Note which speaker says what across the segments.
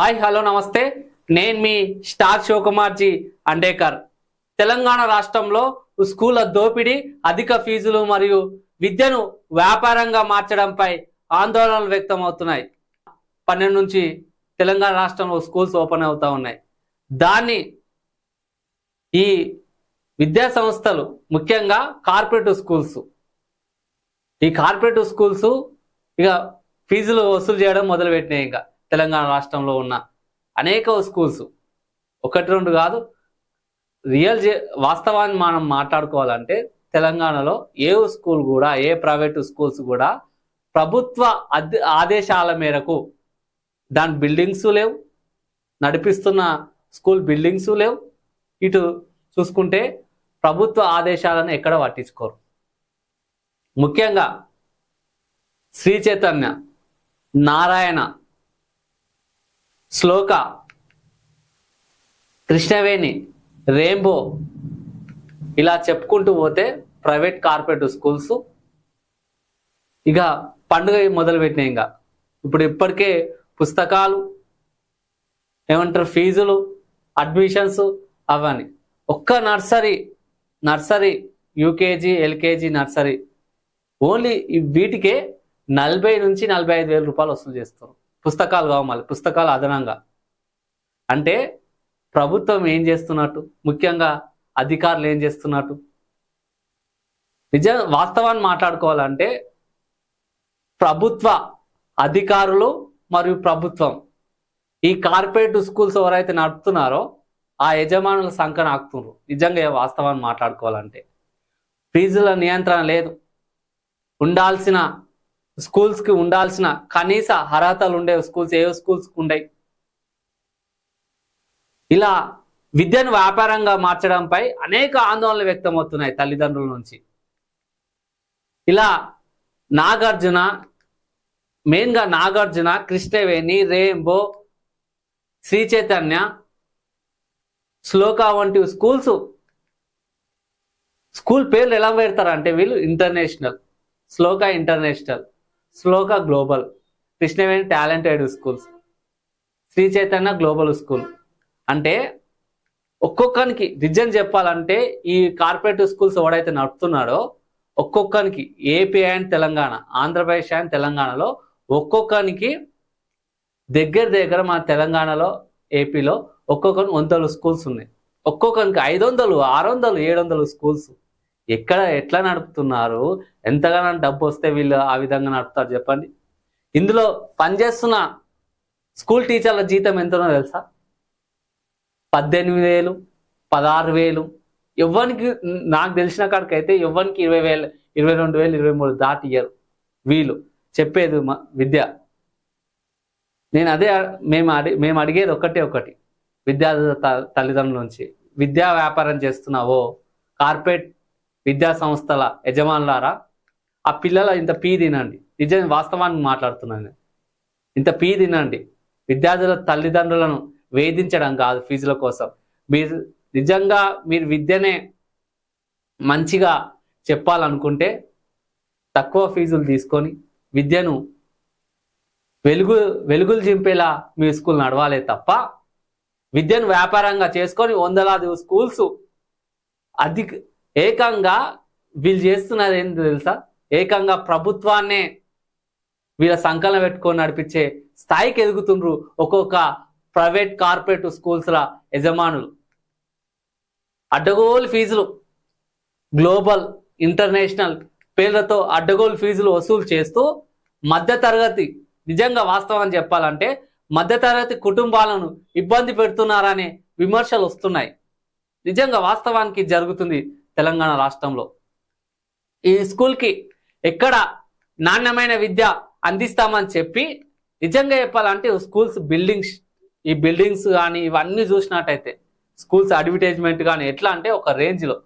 Speaker 1: Hi hello నమస్తే. నేను మీ star శివకుమార్జీ అండేకర్. Telangana రాష్ట్రంలో స్కూళ్ళ దోపిడీ అధిక ఫీజులు మరియు విద్యను వ్యాపారంగా మార్చడంపై ఆందోళనలు వ్యక్తమవుతున్నాయి. పన్నెండు నుంచి తెలంగాణ రాష్ట్రంలో స్కూల్స్ ఓపెన్ అవుతా ఉన్నాయి. దాన్ని ఈ విద్యా సంస్థలు ముఖ్యంగా కార్పొరేటివ్ స్కూల్స్. ఈ కార్పొరేటివ్ స్కూల్స్ ఇక ఫీజులు వసూలు చేయడం మొదలుపెట్టినాయి ఇంకా. తెలంగాణ రాష్ట్రంలో ఉన్న అనేక స్కూల్స్. ఒకటి రెండు కాదు. రియల్ జే వాస్తవాన్ని మనం మాట్లాడుకోవాలంటే తెలంగాణలో ఏ స్కూల్ కూడా ఏ ప్రైవేటు స్కూల్స్ కూడా ప్రభుత్వ అద్- ఆదేశాల మేరకు దాని బిల్డింగ్స్ లేవు. నడిపిస్తున్న స్కూల్ బిల్డింగ్స్ లేవు. ఇటు చూసుకుంటే ప్రభుత్వ ఆదేశాలను ఎక్కడ పట్టించుకోరు. ముఖ్యంగా శ్రీ చైతన్య నారాయణ శ్లోక. కృష్ణవేణి రెయిన్బో ఇలా చెప్పుకుంటూ పోతే ప్రైవేట్ కార్పొరేట్ స్కూల్స్. ఇక పండుగ మొదలుపెట్టినాయి ఇంకా. ఇప్పుడు ఇప్పటికే పుస్తకాలు ఏమంటారు ఫీజులు అడ్మిషన్స్ అవన్నీ ఒక్క nursery nursery UKG LKG nursery only వీటికే నలభై నుంచి నలభై ఐదు వేల రూపాయలు వసూలు చేస్తారు. పుస్తకాలు కావాలి పుస్తకాలు అదనంగా. అంటే ప్రభుత్వం ఏం చేస్తున్నట్టు? ముఖ్యంగా అధికారులు ఏం చేస్తున్నట్టు? నిజ వాస్తవాన్ని మాట్లాడుకోవాలంటే ప్రభుత్వ అధికారులు మరియు ప్రభుత్వం ఈ కార్పొరేట్ స్కూల్స్ ఎవరైతే నడుపుతున్నారో ఆ యజమానుల సంఖ్య ఆకుతున్నారు నిజంగా వాస్తవాన్ని మాట్లాడుకోవాలంటే. ఫీజుల నియంత్రణ లేదు. ఉండాల్సిన స్కూల్స్కి ఉండాల్సిన కనీస అర్హతలు ఉండే స్కూల్స్ ఏ స్కూల్స్కి ఉండయి. ఇలా విద్యను వ్యాపారంగా మార్చడంపై అనేక ఆందోళనలు వ్యక్తమవుతున్నాయి తల్లిదండ్రుల నుంచి. ఇలా నాగార్జున మెయిన్గా నాగార్జున కృష్ణవేణి రెయిన్బో శ్రీ చైతన్య శ్లోక వంటి స్కూల్స్ స్కూల్ పేర్లు ఎలా పెడతారంటే వీళ్ళు international Sloka international. Sloka global. Krishnaveni talented schools. Sri Chaitanya global school. అంటే ఒక్కొక్కరికి రిజన్ చెప్పాలంటే ఈ కార్పొరేట్ స్కూల్స్ ఎవడైతే నడుపుతున్నాడో ఒక్కొక్కరికి AP and Telangana Andhra Pradesh and తెలంగాణలో ఒక్కొక్కరికి దగ్గర దగ్గర మన తెలంగాణలో ఏపీలో ఒక్కొక్కరికి వందలు స్కూల్స్ ఉన్నాయి. ఒక్కొక్కరికి ఐదు వందలు ఆరు వందలు ఏడు వందలు స్కూల్స్. ఎక్కడ ఎట్లా నడుపుతున్నారు? ఎంతగానో డబ్బు వస్తే వీళ్ళు ఆ విధంగా నడుపుతారు చెప్పండి. ఇందులో పనిచేస్తున్న స్కూల్ టీచర్ల జీతం ఎంతనో తెలుసా? పద్దెనిమిది వేలు పదహారు వేలు. ఎవ్వరికి నాకు తెలిసిన కాడికైతే అయితే ఎవ్వరికి ఇరవై వేలు ఇరవై రెండు వేలు ఇరవై మూడు దాటి ఇయ్యరు. వీళ్ళు చెప్పేది మా విద్య. నేను అదే మేము అడి మేము అడిగేది ఒకటే ఒకటి. విద్యార్థుల తల్లిదండ్రుల నుంచి విద్యా వ్యాపారం చేస్తున్నావో? కార్పొరేట్ విద్యా సంస్థల యజమానులారా ఆ పిల్లల ఇంత పీ తినండి. నిజం వాస్తవానికి మాట్లాడుతున్నాను నేను. ఇంత పీ తినండి. విద్యార్థుల తల్లిదండ్రులను వేధించడం కాదు ఫీజుల కోసం. మీరు నిజంగా మీరు విద్యనే మంచిగా చెప్పాలనుకుంటే తక్కువ ఫీజులు తీసుకొని విద్యను వెలుగు వెలుగులు చింపేలా మీ స్కూల్ నడవాలే తప్ప విద్యను వ్యాపారంగా చేసుకొని వందలాది స్కూల్స్ అధిక ఏకంగా వీళ్ళు చేస్తున్నది ఏంటి తెలుసా? ఏకంగా ప్రభుత్వాన్నే వీళ్ళ సంకలనం పెట్టుకొని నడిపించే స్థాయికి ఎదుగుతుండ్రు ఒక్కొక్క ప్రైవేట్ కార్పొరేట్ స్కూల్స్ల యజమానులు. అడ్డగోలు ఫీజులు గ్లోబల్ ఇంటర్నేషనల్ పేర్లతో అడ్డగోలు ఫీజులు వసూలు చేస్తూ మధ్యతరగతి నిజంగా వాస్తవం చెప్పాలంటే మధ్యతరగతి కుటుంబాలను ఇబ్బంది పెడుతున్నారనే విమర్శలు వస్తున్నాయి. నిజంగా వాస్తవానికి జరుగుతుంది. తెలంగాణ రాష్ట్రంలో. ఈ స్కూల్కి ఎక్కడ నాణ్యమైన విద్య అందిస్తామని చెప్పి నిజంగా చెప్పాలంటే స్కూల్స్ బిల్డింగ్స్ ఈ బిల్డింగ్స్ కానీ ఇవన్నీ చూసినట్టయితే స్కూల్స్ అడ్వర్టైజ్మెంట్ కానీ ఎట్లా అంటే ఒక రేంజ్లో.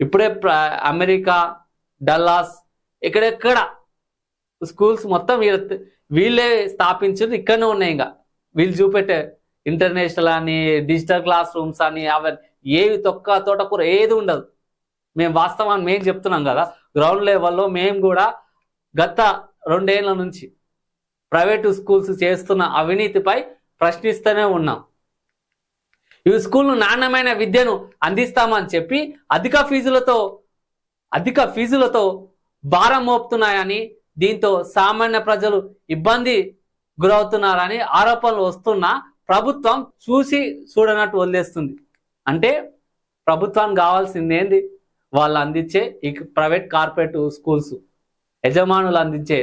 Speaker 1: ఇప్పుడే ప్ర- అమెరికా డల్లాస్ ఎక్కడెక్కడ స్కూల్స్ మొత్తం వీళ్ళ వీళ్ళే స్థాపించారు ఇక్కడనే ఉన్నాయి ఇంకా వీళ్ళు చూపెట్టే ఇంటర్నేషనల్ అని డిజిటల్ క్లాస్ రూమ్స్ అని అవన్నీ ఏవి తొక్క తోటకూర ఏది ఉండదు. మేము వాస్తవాన్ని మేము చెప్తున్నాం కదా గ్రౌండ్ లెవెల్లో మేము కూడా గత రెండేళ్ళ నుంచి ప్రైవేటు స్కూల్స్ చేస్తున్న అవినీతిపై ప్రశ్నిస్తూనే ఉన్నాం. ఈ స్కూల్ నాణ్యమైన విద్యను అందిస్తామని చెప్పి అధిక ఫీజులతో అధిక ఫీజులతో భారం మోపుతున్నాయని దీంతో సామాన్య ప్రజలు ఇబ్బంది గురవుతున్నారని ఆరోపణలు వస్తున్నా ప్రభుత్వం చూసి చూడనట్టు వదిలేస్తుంది. అంటే ప్రభుత్వానికి కావాల్సింది ఏంది? వాళ్ళు అందించే ఈ ప్రైవేట్ కార్పొరేట్ స్కూల్స్ యజమానులు అందించే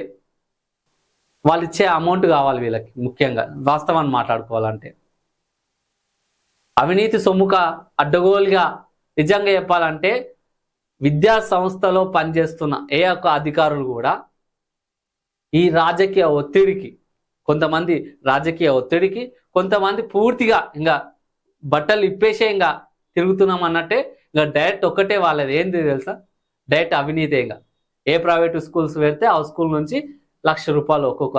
Speaker 1: వాళ్ళు ఇచ్చే అమౌంట్ కావాలి వీళ్ళకి ముఖ్యంగా. వాస్తవాన్ని మాట్లాడుకోవాలంటే. అవినీతి సొమ్ముక అడ్డగోలుగా నిజంగా చెప్పాలంటే విద్యా సంస్థలో పనిచేస్తున్న ఏ ఒక్క అధికారులు కూడా ఈ రాజకీయ ఒత్తిడికి కొంతమంది రాజకీయ ఒత్తిడికి కొంతమంది పూర్తిగా ఇంకా బట్టలు ఇప్పేసే ఇంకా తిరుగుతున్నాం అన్నట్టే ఇంకా డైరెక్ట్ ఒక్కటే వాళ్ళది. ఏంది తెలుసా? డైరెక్ట్ అవినీతే ఇంకా ఏ ప్రైవేట్ స్కూల్స్ పెడితే ఆ స్కూల్ నుంచి లక్ష రూపాయలు ఒక్కొక్క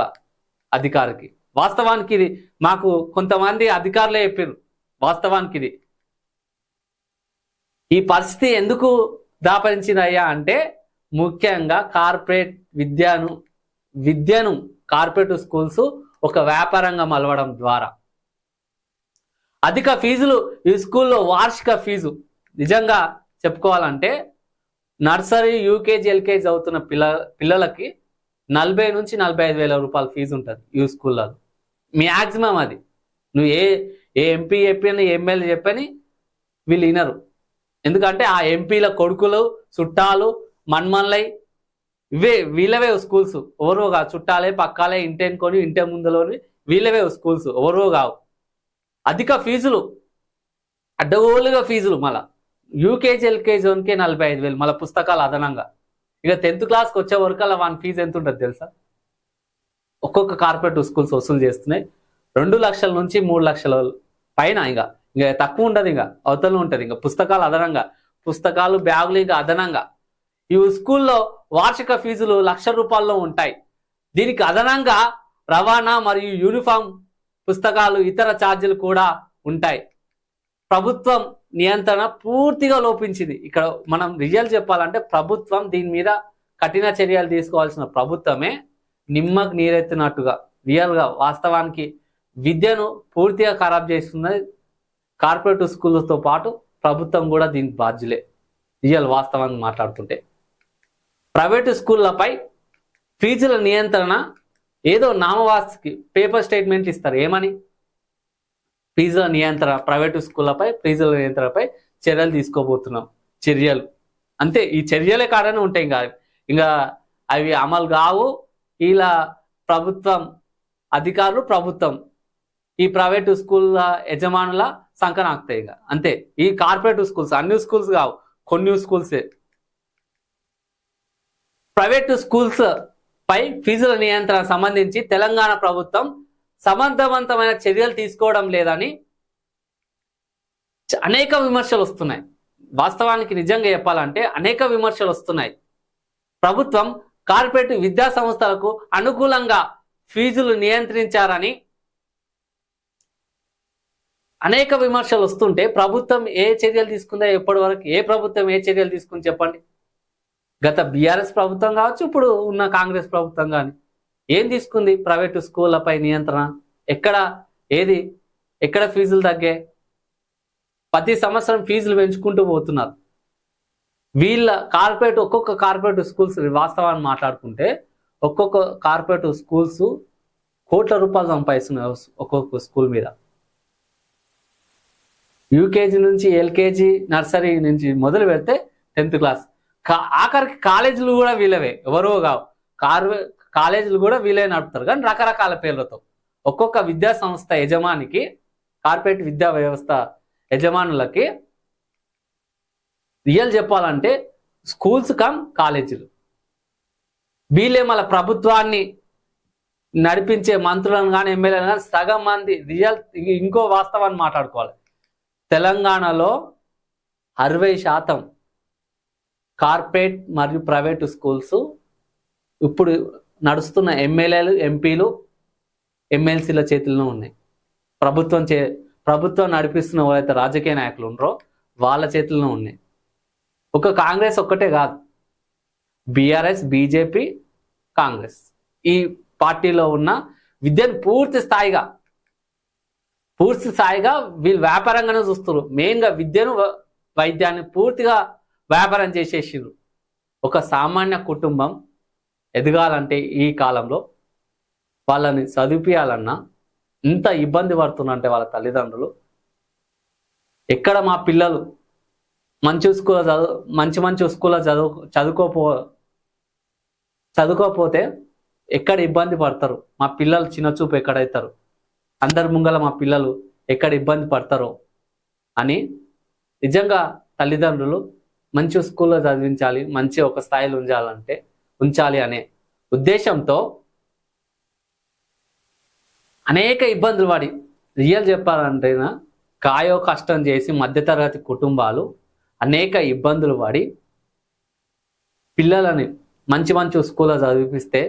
Speaker 1: అధికారికి. వాస్తవానికి ఇది మాకు కొంతమంది అధికారులే చెప్పారు వాస్తవానికి ఇది. ఈ పరిస్థితి ఎందుకు దాపరించిందయ్యా అంటే ముఖ్యంగా కార్పొరేట్ విద్యను విద్యను కార్పొరేట్ స్కూల్స్ ఒక వ్యాపారంగా మలవడం ద్వారా. అధిక ఫీజులు ఈ స్కూల్లో వార్షిక ఫీజు. నిజంగా చెప్పుకోవాలంటే నర్సరీ యూకేజీ ఎల్కేజీ చదువుతున్న పిల్ల పిల్లలకి నలభై నుంచి నలభై ఐదు వేల రూపాయల ఫీజు ఉంటుంది ఈ స్కూళ్ళలో మ్యాక్సిమం అది. నువ్వు ఏ ఏ ఎంపీ చెప్పని ఎమ్మెల్యే చెప్పని వీళ్ళు వినరు. ఎందుకంటే ఆ ఎంపీల కొడుకులు చుట్టాలు మన్మన్లై ఇవే వీళ్ళవే స్కూల్స్. ఎవరో కాదు చుట్టాలే పక్కాలే ఇంటెనుకొని ఇంటి ముందులోని వీళ్ళవే స్కూల్స్. ఎవరో కావు. అధిక ఫీజులు అడ్డగోలుగా ఫీజులు మళ్ళా. యూకేజీ ఎల్కేజీ వన్కే నలభై ఐదు వేలు మళ్ళీ పుస్తకాలు అదనంగా. ఇక టెన్త్ క్లాస్కి వచ్చే వరకు అలా వన్ ఫీజు ఎంత ఉంటుంది తెలుసా? ఒక్కొక్క కార్పొరేట్ స్కూల్స్ వసూలు చేస్తున్నాయి. రెండు లక్షల నుంచి మూడు లక్షల పైన ఇక ఇంకా తక్కువ ఉండదు ఇంకా అవతల ఉంటుంది ఇంకా పుస్తకాలు అదనంగా. పుస్తకాలు బ్యాగులు ఇంకా అదనంగా. ఈ స్కూల్లో వార్షిక ఫీజులు లక్ష రూపాయల్లో ఉంటాయి. దీనికి అదనంగా రవాణా మరియు యూనిఫామ్ పుస్తకాలు ఇతర ఛార్జీలు కూడా ఉంటాయి. ప్రభుత్వం నియంత్రణ పూర్తిగా లోపించింది. ఇక్కడ మనం రిజల్ట్ చెప్పాలంటే ప్రభుత్వం దీని మీద కఠిన చర్యలు తీసుకోవాల్సిన ప్రభుత్వమే నిమ్మకు నీరెత్తినట్టుగా రియల్గా వాస్తవానికి విద్యను పూర్తిగా ఖరాబ్ చేస్తున్నది కార్పొరేట్ స్కూళ్ళతో పాటు ప్రభుత్వం కూడా దీనికి బాధ్యులే. రియల్ వాస్తవాన్ని మాట్లాడుతుంటే. ప్రైవేటు స్కూళ్ళపై ఫీజుల నియంత్రణ ఏదో నామవాస్కి పేపర్ స్టేట్మెంట్లు ఇస్తారు. ఏమని? ఫీజుల నియంత్రణ ప్రైవేటు స్కూళ్ళపై ఫీజుల నియంత్రణపై చర్యలు తీసుకోబోతున్నాం. చర్యలు. అంతే ఈ చర్యలే కాడనే ఉంటాయి ఇంకా. ఇంకా అవి అమలు కావు. ఇలా ప్రభుత్వం అధికారులు ప్రభుత్వం ఈ ప్రైవేటు స్కూళ్ళ యజమానుల సంకనాకుతాయి ఇక. అంతే ఈ కార్పొరేట్ స్కూల్స్ అన్ని స్కూల్స్ కావు. కొన్ని స్కూల్సే. ప్రైవేటు స్కూల్స్ పై ఫీజుల నియంత్రణ సంబంధించి తెలంగాణ ప్రభుత్వం సమర్థవంతమైన చర్యలు తీసుకోవడం లేదని అనేక విమర్శలు వస్తున్నాయి. వాస్తవానికి నిజంగా చెప్పాలంటే అనేక విమర్శలు వస్తున్నాయి. ప్రభుత్వం కార్పొరేట్ విద్యా సంస్థలకు అనుకూలంగా ఫీజులు నియంత్రించారని అనేక విమర్శలు వస్తుంటే ప్రభుత్వం ఏ చర్యలు తీసుకుందో ఎప్పటి వరకు ఏ ప్రభుత్వం ఏ చర్యలు తీసుకుంది చెప్పండి. గత బీఆర్ఎస్ ప్రభుత్వం కావచ్చు ఇప్పుడు ఉన్న కాంగ్రెస్ ప్రభుత్వం కానీ ఏం తీసుకుంది ప్రైవేటు స్కూళ్ళపై నియంత్రణ? ఎక్కడ ఏది? ఎక్కడ ఫీజులు తగ్గే? ప్రతి సంవత్సరం ఫీజులు పెంచుకుంటూ పోతున్నారు. వీళ్ళ కార్పొరేట్ ఒక్కొక్క కార్పొరేట్ స్కూల్స్ వాస్తవాన్ని మాట్లాడుకుంటే ఒక్కొక్క కార్పొరేట్ స్కూల్స్ కోట్ల రూపాయలు సంపాదిస్తున్నారు ఒక్కొక్క స్కూల్ మీద. యూకేజీ నుంచి ఎల్కేజీ నర్సరీ నుంచి మొదలు పెడితే టెన్త్ క్లాస్. ఆఖరికి కాలేజీలు కూడా వీళ్ళవే. ఎవరో కావు కారు కాలేజీలు కూడా వీళ్ళే నడుపుతారు. కానీ రకరకాల పేర్లతో. ఒక్కొక్క విద్యా సంస్థ యజమానికి కార్పొరేట్ విద్యా వ్యవస్థ యజమానులకి రియల్ చెప్పాలంటే స్కూల్స్ కమ్ కాలేజీలు. వీళ్ళే మళ్ళీ ప్రభుత్వాన్ని నడిపించే మంత్రులను కానీ ఎమ్మెల్యేలను కానీ సగం మంది రియల్ ఇంకో వాస్తవాన్ని మాట్లాడుకోవాలి. తెలంగాణలో అరవై శాతం కార్పొరేట్ మరియు ప్రైవేటు స్కూల్స్ ఇప్పుడు నడుస్తున్న ఎమ్మెల్యేలు ఎంపీలు ఎమ్మెల్సీల చేతుల్లో ఉన్నాయి. ప్రభుత్వం చే ప్రభుత్వం నడిపిస్తున్న ఎవరైతే రాజకీయ నాయకులు ఉన్నారో వాళ్ళ చేతుల్లో ఉన్నాయి. ఒక కాంగ్రెస్ ఒక్కటే కాదు. BRS BJP Congress. ఈ పార్టీలో ఉన్న విద్యను పూర్తి స్థాయిగా పూర్తి స్థాయిగా వీళ్ళు వ్యాపారంగానే చూస్తున్నారు. మెయిన్గా విద్యను వ- వైద్యాన్ని పూర్తిగా వ్యాపారం చేసేసారు ఒక సామాన్య కుటుంబం ఎదగాలంటే ఈ కాలంలో వాళ్ళని చదివిపించాలన్నా ఇంత ఇబ్బంది పడుతున్నారంటే వాళ్ళ తల్లిదండ్రులు. ఎక్కడ మా పిల్లలు మంచి స్కూల్ చదువు మంచి మంచి స్కూల్లో చదువు చదువుకోపో చదువుకోకపోతే ఎక్కడ ఇబ్బంది పడతారు? మా పిల్లలు చిన్న చూపు ఎక్కడవుతారు అందరి ముంగల మా పిల్లలు ఎక్కడ ఇబ్బంది పడతారో అని నిజంగా తల్లిదండ్రులు మంచి స్కూల్లో చదివించాలి మంచి ఒక స్థాయిలో ఉంచాలంటే ఉంచాలి అనే ఉద్దేశంతో అనేక ఇబ్బందులు పడి రియల్ చెప్పాలంటేనా కాయో కష్టం చేసి మధ్యతరగతి కుటుంబాలు అనేక ఇబ్బందులు పడి పిల్లలని మంచి మంచి స్కూల్లో చదివిపిస్తే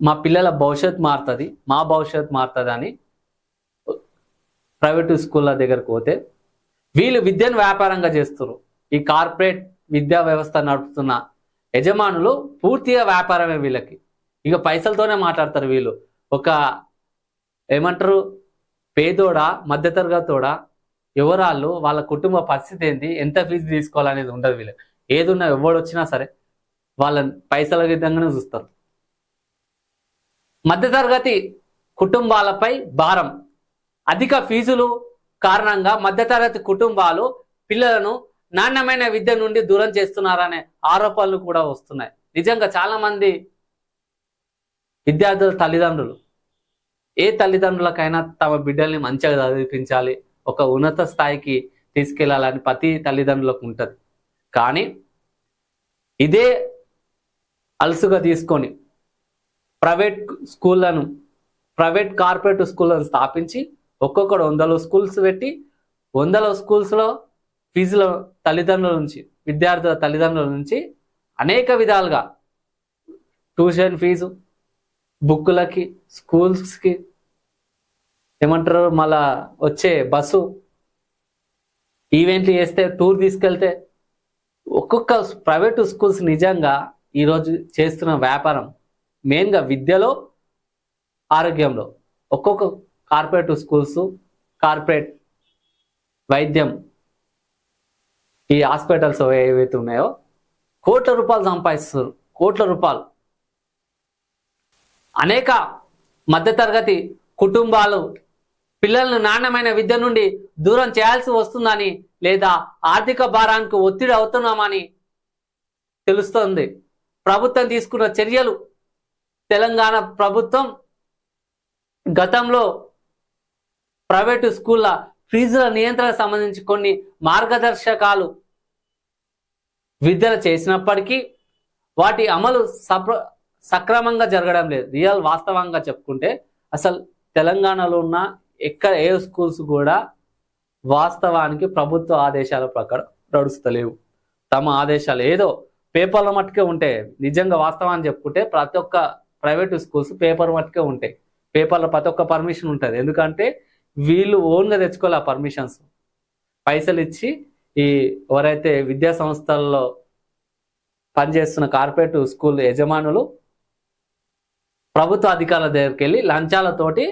Speaker 1: మా పిల్లల భవిష్యత్ మారుతుంది మా భవిష్యత్ మారుతుంది అని ప్రైవేటు స్కూళ్ళ దగ్గరకు పోతే వీళ్ళు విద్యను వ్యాపారంగా చేస్తున్నారు ఈ కార్పొరేట్ విద్యా వ్యవస్థ నడుపుతున్న యజమానులు పూర్తిగా వ్యాపారమే వీళ్ళకి. ఇక పైసలతోనే మాట్లాడతారు వీళ్ళు. ఒక ఏమంటారు? పేదోడా మధ్యతరగతోడా? ఎవరాళ్ళు? వాళ్ళ కుటుంబ పరిస్థితి ఏంటి ఎంత ఫీజు తీసుకోవాలనేది ఉండదు వీళ్ళకి. ఏదున్నా ఎవడొచ్చినా ఎవడు వచ్చినా సరే వాళ్ళని పైసల విధంగానే చూస్తారు. మధ్యతరగతి కుటుంబాలపై భారం. అధిక ఫీజులు కారణంగా మధ్యతరగతి కుటుంబాలు పిల్లలను నాణ్యమైన విద్య నుండి దూరం చేస్తున్నారనే ఆరోపణలు కూడా వస్తున్నాయి. నిజంగా చాలామంది విద్యార్థుల తల్లిదండ్రులు ఏ తల్లిదండ్రులకైనా తమ బిడ్డల్ని మంచిగా చదివించాలి ఒక ఉన్నత స్థాయికి తీసుకెళ్ళాలని ప్రతి తల్లిదండ్రులకు ఉంటుంది. కానీ ఇదే అలసుగా తీసుకొని ప్రైవేట్ స్కూళ్ళను ప్రైవేట్ కార్పొరేట్ స్కూళ్ళను స్థాపించి ఒక్కొక్కడు వందల స్కూల్స్ పెట్టి వందల స్కూల్స్లో ఫీజుల తల్లిదండ్రుల నుంచి విద్యార్థుల తల్లిదండ్రుల నుంచి అనేక విధాలుగా ట్యూషన్ ఫీజు బుక్కులకి స్కూల్స్కి ఏమంటారు మళ్ళా వచ్చే బస్సు ఈవెంట్లు చేస్తే టూర్ తీసుకెళ్తే ఒక్కొక్క ప్రైవేటు స్కూల్స్ నిజంగా ఈరోజు చేస్తున్న వ్యాపారం మెయిన్గా విద్యలో ఆరోగ్యంలో. ఒక్కొక్క కార్పొరేట్ స్కూల్స్ కార్పొరేట్ వైద్యం ఈ హాస్పిటల్స్ ఏవైతే ఉన్నాయో కోట్ల రూపాయలు సంపాదిస్తున్నారు. కోట్ల రూపాయలు. అనేక మధ్యతరగతి కుటుంబాలు పిల్లలను నాణ్యమైన విద్య నుండి దూరం చేయాల్సి వస్తుందని లేదా ఆర్థిక భారానికి ఒత్తిడి అవుతున్నామని తెలుస్తుంది. ప్రభుత్వం తీసుకున్న చర్యలు తెలంగాణ ప్రభుత్వం గతంలో ప్రైవేటు స్కూళ్ళ ఫీజుల నియంత్రణకు సంబంధించి కొన్ని మార్గదర్శకాలు విడుదల చేసినప్పటికీ వాటి అమలు సప్ర సక్రమంగా జరగడం లేదు. రియల్ వాస్తవంగా చెప్పుకుంటే అసలు తెలంగాణలో ఉన్న ఎక్కడ ఏ స్కూల్స్ కూడా వాస్తవానికి ప్రభుత్వ ఆదేశాల ప్రకారం నడుస్తలేవు. తమ ఆదేశాలు ఏదో పేపర్ల మట్టుకే ఉంటే నిజంగా వాస్తవాన్ని చెప్పుకుంటే ప్రతి ఒక్క ప్రైవేట్ స్కూల్స్ పేపర్ మట్టుకే ఉంటాయి. పేపర్లో ప్రతి ఒక్క పర్మిషన్ ఉంటుంది. ఎందుకంటే వీళ్ళు ఓన్గా తెచ్చుకోవాలి ఆ పర్మిషన్స్. పైసలు ఇచ్చి ఈ ఎవరైతే విద్యా సంస్థల్లో పనిచేస్తున్న కార్పొరేట్ స్కూల్ యజమానులు ప్రభుత్వ అధికారుల దగ్గరికి వెళ్ళి లంచాలతోటి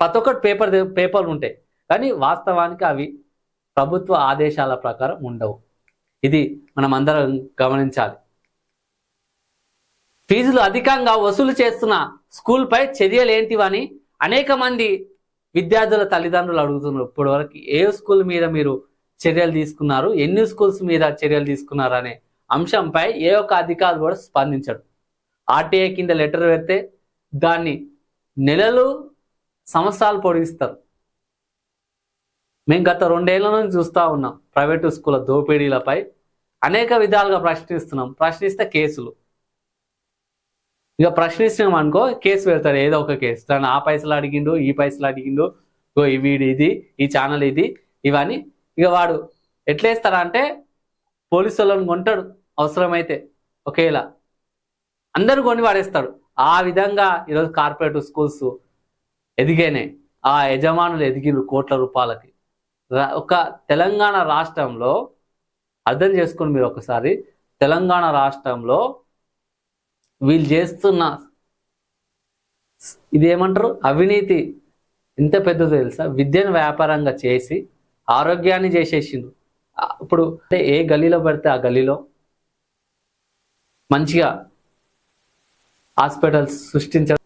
Speaker 1: ప్రతి ఒక్కటి పేపర్ పేపర్లు ఉంటాయి. కానీ వాస్తవానికి అవి ప్రభుత్వ ఆదేశాల ప్రకారం ఉండవు. ఇది మనం అందరం గమనించాలి. ఫీజులు అధికంగా వసూలు చేస్తున్న స్కూల్పై చర్యలు ఏంటివని అనేక మంది విద్యార్థుల తల్లిదండ్రులు అడుగుతున్నారు. ఇప్పటి వరకు ఏ స్కూల్ మీద మీరు చర్యలు తీసుకున్నారు? ఎన్ని స్కూల్స్ మీద చర్యలు తీసుకున్నారు అనే అంశంపై ఏ ఒక్క అధికారులు కూడా స్పందించడు. ఆర్టీఐ కింద లెటర్ పెడితే దాన్ని నెలలు సంవత్సరాలు పొడిగిస్తారు. మేము గత రెండేళ్ళ నుంచి చూస్తూ ఉన్నాం. ప్రైవేటు స్కూళ్ళ దోపిడీలపై అనేక విధాలుగా ప్రశ్నిస్తున్నాం. ప్రశ్నిస్తే కేసులు. ఇక ప్రశ్నించినాం అనుకో కేసు పెడతారు. ఏదో ఒక కేసు. తను ఆ పైసలు అడిగిండు ఈ పైసలు అడిగిండు. ఓ ఈ వీడి ఇది ఈ ఛానల్ ఇది ఇవన్నీ. ఇక వాడు ఎట్లేస్తారా అంటే పోలీసు వాళ్ళని కొంటాడు అవసరమైతే. ఒకేలా. అందరు కొని వాడేస్తాడు ఆ విధంగా ఈరోజు కార్పొరేట్ స్కూల్స్ ఎదిగానే ఆ యజమానులు ఎదిగిరు కోట్ల రూపాయలకి. ఒక తెలంగాణ రాష్ట్రంలో అర్థం చేసుకుని మీరు ఒకసారి తెలంగాణ రాష్ట్రంలో వీళ్ళు చేస్తున్న ఇది ఏమంటారు అవినీతి. ఎంత పెద్దది తెలుసా? విద్యను వ్యాపారంగా చేసి ఆరోగ్యాన్ని చేసేసిండు ఇప్పుడు అంటే ఏ గలీలో పడితే ఆ గలీలో మంచిగా హాస్పిటల్స్ సృష్టించడం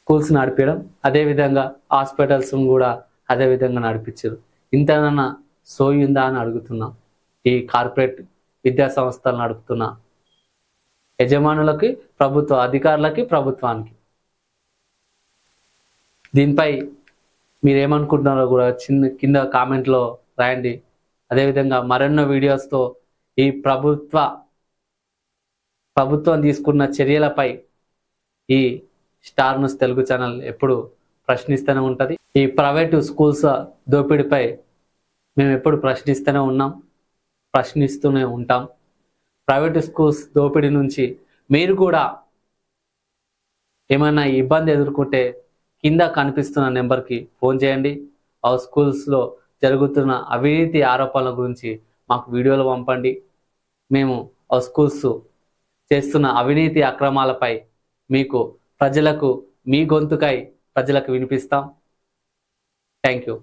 Speaker 1: స్కూల్స్ నడిపించడం అదేవిధంగా హాస్పిటల్స్ కూడా అదే విధంగా నడిపించారు. ఇంతనన్నా సోయి ఉందా అని అడుగుతున్నాం. ఈ కార్పొరేట్ విద్యా సంస్థలు నడుపుతున్న యజమానులకి ప్రభుత్వ అధికారులకి ప్రభుత్వానికి. దీనిపై మీరేమనుకుంటున్నారో కూడా చిన్న కింద కామెంట్లో రాయండి. అదేవిధంగా మరెన్నో వీడియోస్తో ఈ ప్రభుత్వ ప్రభుత్వం తీసుకున్న చర్యలపై ఈ స్టార్ న్యూస్ తెలుగు ఛానల్ ఎప్పుడు ప్రశ్నిస్తూనే ఉంటుంది. ఈ ప్రైవేటు స్కూల్స్ దోపిడీపై మేము ఎప్పుడు ప్రశ్నిస్తూనే ఉన్నాం ప్రశ్నిస్తూనే ఉంటాం. ప్రైవేట్ స్కూల్స్ దోపిడీ నుంచి మీరు కూడా ఏమైనా ఇబ్బంది ఎదుర్కొంటే కింద కనిపిస్తున్న నెంబర్కి ఫోన్ చేయండి. ఆ స్కూల్స్లో జరుగుతున్న అవినీతి ఆరోపణల గురించి మాకు వీడియోలు పంపండి. మేము ఆ స్కూల్స్ చేస్తున్న అవినీతి అక్రమాలపై మీకు ప్రజలకు మీ గొంతుకై ప్రజలకు వినిపిస్తాం. Thank you.